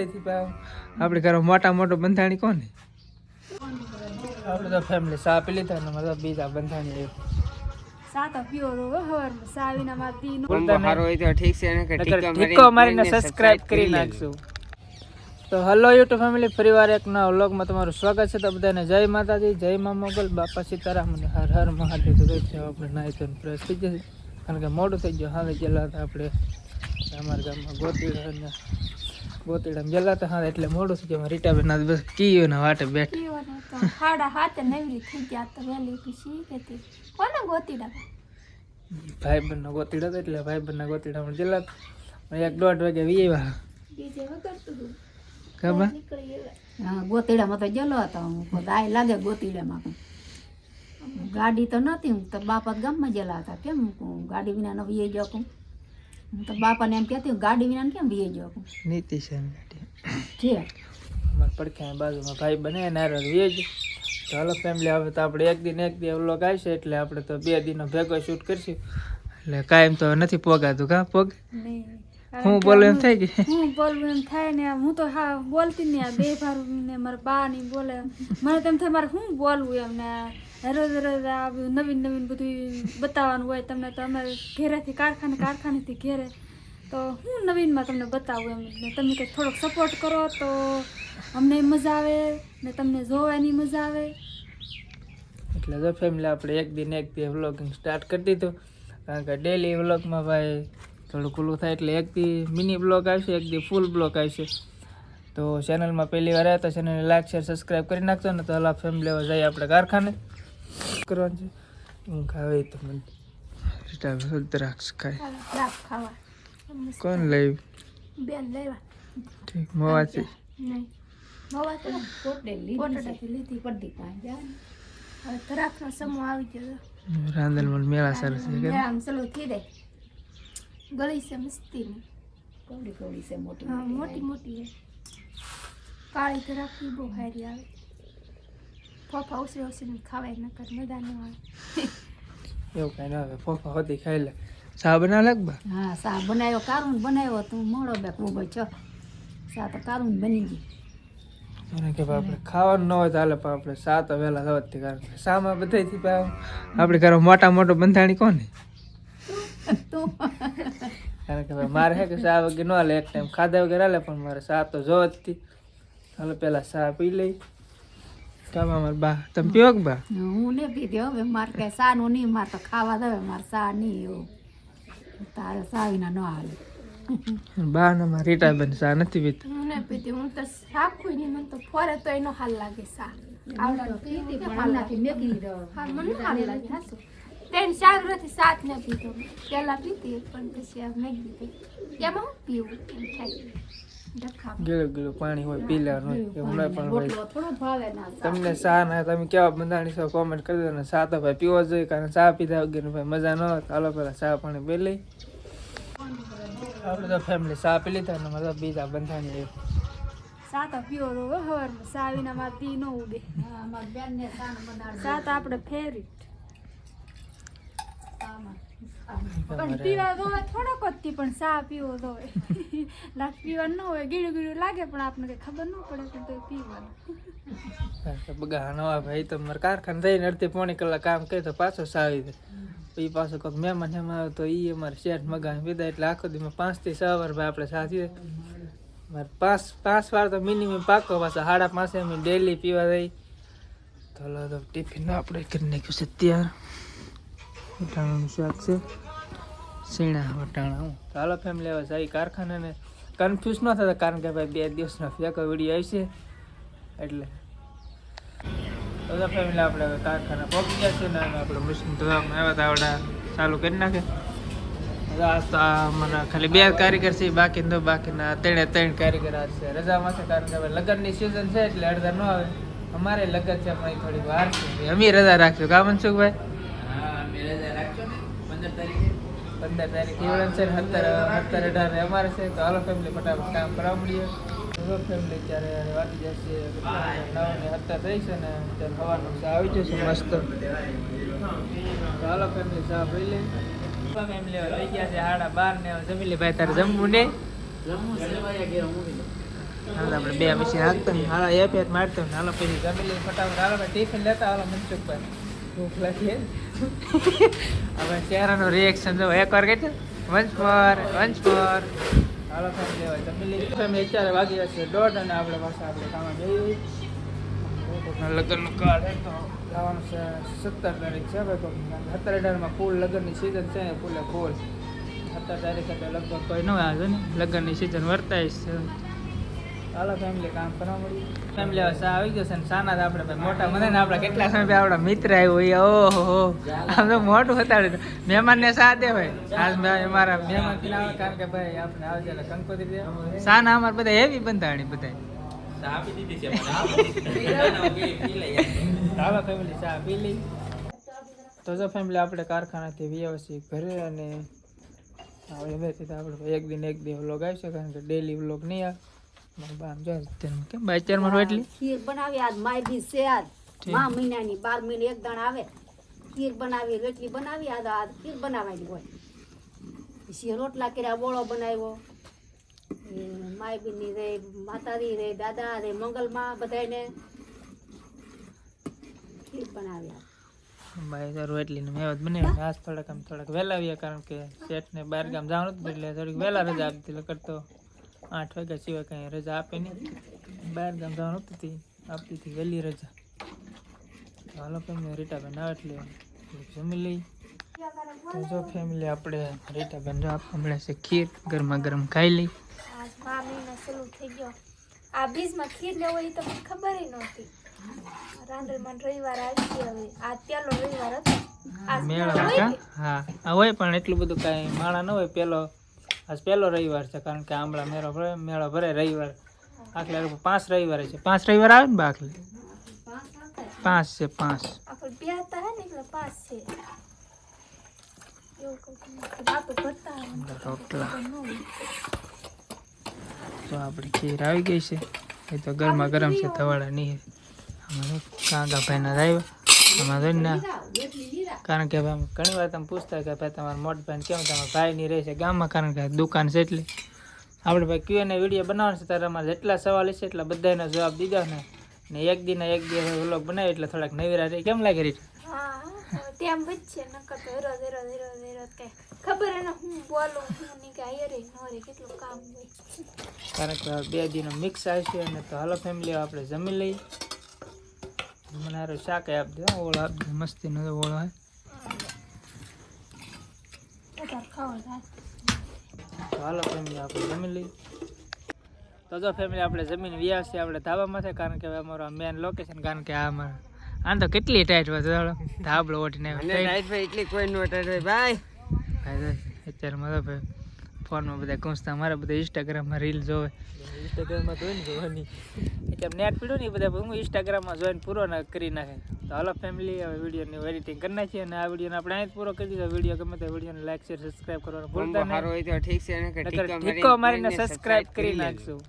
આપણે ઘરે મોટા મોટો બંધાણી કોને આપણે તો ફેમિલી સા પી લીધા ને મતલબ બીજા બંધાણી સાતા પીવો રો હવારમાં સાવીના માં દી નો બોલતા સારો હોય તો ઠીક છે ને કે નકર ટીકા ટીકો મારીને મારીને સબસ્ક્રાઇબ કરી નાખશું તો હલો યુટ્યુબ ફેમિલી ફરીવાર એક નવા વ્લોગમાં તમારું સ્વાગત છે તો બધાને જય માતાજી જય મા મોગલ બાપા સીતારામ અને હર હર મહાદેવ. તો આપણે નાઈ તો ફ્રેશ થઈ જશે કારણ કે મોડું થઈ ગયું હવે ગયેલા હતા આપણે. અમારા ગામમાં ગોતીડા તો ગયેલા હતા હા એટલે મોડું છે કે રીટાબેન આજ બસ કીયો ના વાટે બેઠ. હાડા હાથે નવરી થઈ ગયા તો વેલી પછી કેતી કોને ગોતીડા ભાઈ બંને ગોતીડા હતા એટલે ભાઈ બંને ગોતીડામાં ગયેલા હતા. એક દોઢ વાગે વીવા બીજે વગરતું ખબર? નીકળી એવા હા ગોતીડામાં તો ગયેલો હતો હું પણ દાય લાગે ગોતીડામાં પણ. ગાડી તો નહોતી હું તો બાપા તો ગામમાં ગયેલા હતા. કેમ ગાડી વિના નવી જાઉં? હું તો બાપાને એમ કહેતી હું ગાડી વિના કેમ વીએ ગયો નીતિશ નીતિ છે છે. અમારા પડખે બાજુમાં ભાઈ બને નારળ વેજ તો ચાલો ફેમિલી હવે તો આપણે એક દિન એક દી વ્લોગ આવશે એટલે આપણે તો બે દિનનો ભેગો શૂટ કરશું. એટલે કાયમ તો નથી પોગાતું કા પોગ? નહીં. હું બોલું એમ થઈ ગઈ. હું બોલવું એમ થાય ને હું તો હા બોલતી ને નહીં આ બે ભાર ને મારા બા ની બોલે. મને તેમ થાય મારે શું બોલવું એમ ને રોજ રોજ આ નવીન નવીન બધું બતાવવાનું હોય તમને તો અમારે ઘેરેથી કારખાને કારખાનેથી ઘેરે. તો હું નવીનમાં તમને બતાવું એમ ને તમે કંઈક થોડોક સપોર્ટ કરો તો અમને મજા આવે ને તમને જોવાની મજા આવે. એટલે જો ફેમિલી આપણે એક દિન એક દી વ્લોગિંગ સ્ટાર્ટ કરી દીધું. કારણ કે ડેલી વ્લોગમાં ભાઈ થોડું ખુલ્લું થાય એટલે એકથી મિની બ્લોગ આવશે એકથી ફૂલ બ્લોગ આવશે. તો ચેનલમાં પહેલી વાર આવ્યા તો ચેનલને લાઈક શેર સબસ્ક્રાઈબ કરી નાખજો ને તો હલા ફેમિલી લેવા જઈએ આપણે કારખાને. કરવાનું છે? ઊંઘ આવે તો મને. દ્રાક્ષ ખાય. કોણ લઈ? બેન લેવા. ઠીક મોવાથી નહીં. મવા તો પોટડાથી લીધી પડતી પાંચ હવે તરાકનો સમૂહ આવી ગયો રાંદલમાં મેળા સરસ છે કે આમ ચલો થઈ જાય. ગળી છે મસ્તીની. કવડી કવડી છે મોટી હા મોટી મોટી છે. કાળી તરાકની બહુ હારી આવે. ફોફા ઉસરે ઉસરીને ખાવાય નકર મજા ન આવે. એવું કઈ ના આવે ફોફા હોતી ખાઈ લે. સા બના લગભગ હા સા બનાવ્યો કારું બનાવ્યો તું મોડો બે ખૂબ છો સા તો કારું બની ગઈ મને કે આપણે ખાવાનું ન હોય તો હાલે પણ આપણે સા તો વહેલા થવાથી કારણ કે સામાં બધાથી ભાઈ આપણે ઘરે મોટા મોટો બંધાણી કોને તું કારણ કે મારે હે કે સા વગર ન હાલે એક ટાઈમ ખાધા વગર હાલે પણ મારે સા તો જો જ હતી. હાલો પેલા સા પી લઈ. કામ અમાર બા. તમે પીવો કે બા? હું ને પીધી હવે મારે કઈ સાનું નહીં મારે તો ખાવા દે મારે સા નહીં એવું તારે સા વિના ન હાલે. બા ને મારે રીટા બેન સા નથી પીતી. હું ને પીતી હું તો શાકું નહીં મને તો ફરે તો એનો હાલ લાગે સા આવડા પીતી પણ હાલ લાગે. હા મને હાલ લાગે હાસુ. તેન શાકરથી સાત ને પીધો. પેલા પીતી પણ પછી આ મેં પીધી એમાં હું પીવું? એમ થાય. ગીલું ગીલું પાણી હોય પીલા હોય એવું નહીં પણ ના સા તમને ચા ના તમે કેવા બંધાણી છો કોમેન્ટ કરી દો ને. ચા તો ભાઈ પીવો જોઈએ કારણ ચા પીધા વગર ભાઈ મજા ન આવે. તો હાલો પેલા ચા પાણી પી લઈ. આપણે તો ફેમિલી ચા પી લીધા ને મતલબ બીજા બંધાણી સાત પીવો રો હવારમાં સાવીના માં દી ન ઉડે. સાત આપણે ફેવરિટ સામાં. પણ પીવા દોવે થોડોક જ પણ ચા પીવો દોવે લાગ પીવા ન હોય ગીડું ગીડું લાગે પણ આપણને કઈ ખબર ન પડે પણ તો પીવાનું બગા નવા ભાઈ, તો મારે કારખાને થઈને અડધી પોણી કલાક કામ કરે તો પાછો સાવી દે પછી પાછો કોઈક મહેમાન એમાં આવે તો એ અમારે શેઠ મગાવી પીધા એટલે આખો દીમાં પાંચથી છ વાર ભાઈ આપણે સાથી મારે પાંચ પાંચ વાર તો મિનિમમ પાકો પાછા સાડા પાંચે ડેલી પીવા જઈ તો ટિફિન આપણે કરી નાખ્યું છે તૈયાર. વટાણાનું શાક છે. સીણા વટાણા ચાલો ફેમિલી હવે સારી કારખાનાને. કન્ફ્યુઝ ન થતા, કારણ કે ભાઈ બે દિવસનો ફેકો વીડિયો આવશે એટલે બધા ફેમિલી આપણે હવે કારખાના પહોંચી ગયા ને આપણે મશીન ધોવામાં આવ્યા હતા, આવડા ચાલુ કરી નાખે. મને ખાલી બે કારીગર છે, બાકી તો બાકીના ત્રણે ત્રણ કારીગર આજ છે. રજામાં છે કારણ કે લગ્નની સિઝન છે, એટલે અડધા ન આવે. અમારે લગ્ન છે પણ થોડી વાર છે. અમે રજા રાખશું. કા મનસુખભાઈ? પંદર તારીખ? છે સત્તર સત્તર અઢાર અમારે છે તો હાલો ફેમિલી ફટાફટ કામ કરાવી મળીએ ફેમિલી ત્યારે વાગી જશે નવ ને સત્તર થઈ છે ને ત્યારે સવારનો ચા આવી જશે મસ્ત. હાલો ફેમિલી ચા પી લે. ફેમિલી લઈ ગયા છે સાડા બાર ને જમી લે. ભાઈ તારે જમવું ને? આપણે બે પછી હાંકતા હાલો એ પેટ મારતો હાલો પછી જમી લઈને ફટાફટ. હાલો ભાઈ ટિફિન લેતા હાલો મનસુખભાઈ ભૂખ લાગી હવે ચહેરાનું રિએક્શન જો એકવાર કહી વંશ પર વંશ પર. હાલો ફેમિલી લેવાય. તમે ફેમિલી અત્યારે વાગી જશે. દોઢ અને આપણે પાછા આપણે કામ જઈએ. લગ્નનું કાર્ડ તો લાવવાનું છે સત્તર તારીખ છે ભાઈ તો. સત્તર અઢારમાં ફૂલ લગ્નની સિઝન છે ફૂલે ફૂલ. સત્તર તારીખે તો લગભગ કોઈ ન આવે ને. લગ્નની સિઝન વર્તાય છે. ચાલો ફેમિલી કામ કરવા મળ્યું? ફેમિલી હવે સા આવી ગયો છે ને સાના તો આપણે ભાઈ મોટા મને ને આપણે કેટલા સમય આપણા મિત્ર આવ્યો એ ઓહો હો આમ તો મોટું બતાડી દે મહેમાનને સા દે ભાઈ. આજ ભાઈ અમારા મહેમાનથી આવે કારણ કે ભાઈ આપણે આવશે એટલે કંકોત્રી દે. સાના અમારે બધા હેવી બંધાણી બધા ફેમિલી ચા પી લઈ. તો જો ફેમિલી આપણે કારખાનાથી વ્યવસ્થિત ઘરે અને આપણે એક દિન એક દિન વ્લોગ આવશે કારણ કે ડેલી વ્લોગ નહીં આવે. મારા જો તેમ કેમ? બાય ચાર એટલી? ખીર બનાવી આજ માય બી છે આજ. મા મહિનાની બાર મહિને એક દાણ આવે. ખીર બનાવી રોટલી બનાવી આજ આજ ખીર બનાવવાની હોય. પછી રોટલા કર્યા બોળો બનાવ્યો. માય બીની રે માતાજી રે દાદા રે મંગલમાં બધાને ખીર બનાવ્યા. ભાઈ ચાર એટલી ને મેં બને આજ થોડાક આમ થોડાક વહેલા આવ્યા કારણ કે શેઠને બહાર ગામ જવાનું હતું એટલે થોડીક વહેલા રજા આપતી એટલે કરતો આઠ વાગ્યા સિવાય કંઈ રજા આપે નહીં બહાર ગામ જવાનું હતું આપતી હતી વહેલી રજા. હાલો ફેમિલી રીટાબેન આવે એટલે જમી લઈ તો જો ફેમિલી આપણે રીટાબેન જો મળે છે ખીર ગરમા ગરમ ખાઈ લઈ આજ મા થઈ ગયો. આ બીજમાં ખીર ને હોય તો મને ખબર નહોતી. રાંદલમાં રવિવાર આવી હવે. આ પેલો રવિવાર હતો. મેળા હા. હોય પણ એટલું બધું કાંઈ માળા ન હોય. પેલો આજ પહેલો રવિવાર છે કારણ કે આંબળા મેળો ભરે મેળો ભરે રવિવાર. આખલે પાંચ રવિવારે છે. પાંચ રવિવાર આવે ને બાખલે પાંચ છે પાંચ. રોટલા તો આપણી ખીર આવી ગઈ છે. એ તો ગરમા ગરમ છે ધવાડા નહીં. આમાં કાંગા ભાઈના આવ્યા આમાં જોઈને ના. કારણ કે ભાઈ ઘણી વાર તમે પૂછતા કે ભાઈ તમારા મોટ ભાઈ કેમ તમારા ભાઈની રહે રહેશે ગામમાં કારણ કે દુકાન છે એટલે. આપણે ભાઈ ક્યુ અને વીડિયો બનાવવાનો છે ત્યારે અમારે જેટલા સવાલ છે એટલા બધાના જવાબ દીધા ને. ને એક દિન એક દિવસ વ્લોગ બનાવી એટલે થોડાક નવીરા રહી કેમ લાગે રીત? તેમ વચ્ચે નકર તો હેરો હેરો હેરો હેરો કઈ. ખબર એને હું બોલું હું નહીં કે આયરે નોરે કેટલું કામ હોય. કારણ કે બે દિનો મિક્સ આવશે અને તો હાલો ફેમિલી આપણે જમી લઈ મને હારો શાક આપી દે હો, ઓળો આપી દે મસ્તીનો તો ઓળો હોય વધારે ખાવા થાય તો હાલો ફેમિલી આપણે જમી લઈ તો જો ફેમિલી આપણે જમીન વ્યાસ છે આપણે ધાબામાંથી કારણ કે અમારું મેન લોકેશન કારણ કે આ અમારા આમ તો કેટલી ટાઈટ હોય ચાલો ધાબળો ઓટીને એટલી કોઈ નો ભાઈ ભાઈ અત્યારે મજા ભાઈ ફોનમાં બધા ગુંજતા મારા બધા ઇન્સ્ટાગ્રામમાં રીલ જોવે. ઇન્સ્ટાગ્રામમાં જોઈને જોવાની. એટલે નેટ પીડ્યું ને બધા હું ઇન્સ્ટાગ્રામમાં જોઈને પૂરો ના કરી નાખે. તો હાલો ફેમિલી હવે વિડીયોની એડિટિંગ કરી નાખીએ અને આ વિડીયોને આપણે અહીં પૂરો કરી દીધો. વીડિયો ગમે તો વિડીયોને લાઈક શેર સબસ્ક્રાઈબ કરવાનું ભૂલતા નહીં. ઠીક છે ઠીકો મારીને સબસ્ક્રાઈબ કરી નાખશું.